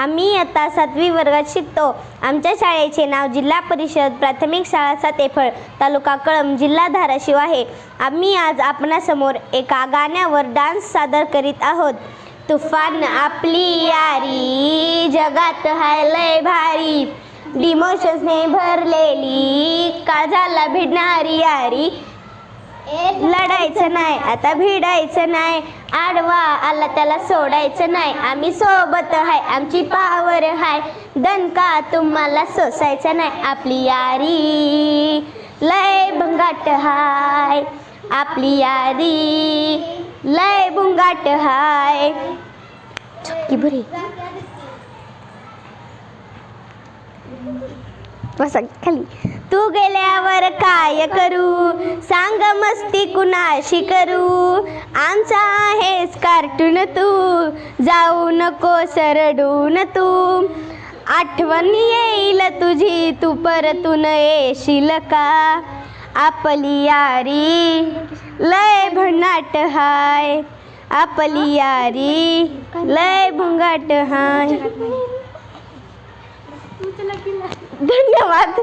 आम्ही आता सातवी वर्गात शिकतो. आमच्या शाळेचे नाव जिल्हा परिषद प्राथमिक शाळा सातेफळ तालुका कळम जिल्हा धाराशिव आहे. आम्ही आज आपणासमोर एका गाण्यावर डान्स सादर करीत आहोत. तुफान आपली यारी जगात हाय लय भारी. डिमोशन्सने भरलेली काळजाला भिडणारी यारी. लढायचं नाही आता भिडायचं नाही. आडवा आला त्याला सोडायचं नाही. आम्ही सोबत आहे आमची पावर हाय दणका तुम्हाला सोसायचं नाही. आपली यारी लय भंगाट हाय. आपली यारी लय भुंगाट हाय. चुटकी बरी बसा खाली. तू गेल्यावर काय करू? सांग मस्ती कुणाशी करू? आमचा आहेस कार्टून तू. जाऊ नको सरडून तू. आठवण येईल तुझी तू परतून येशील का? आपली यारी लय भन्नाट हाय. आपली यारी लय भुंगाट हाय. धन्यवाद.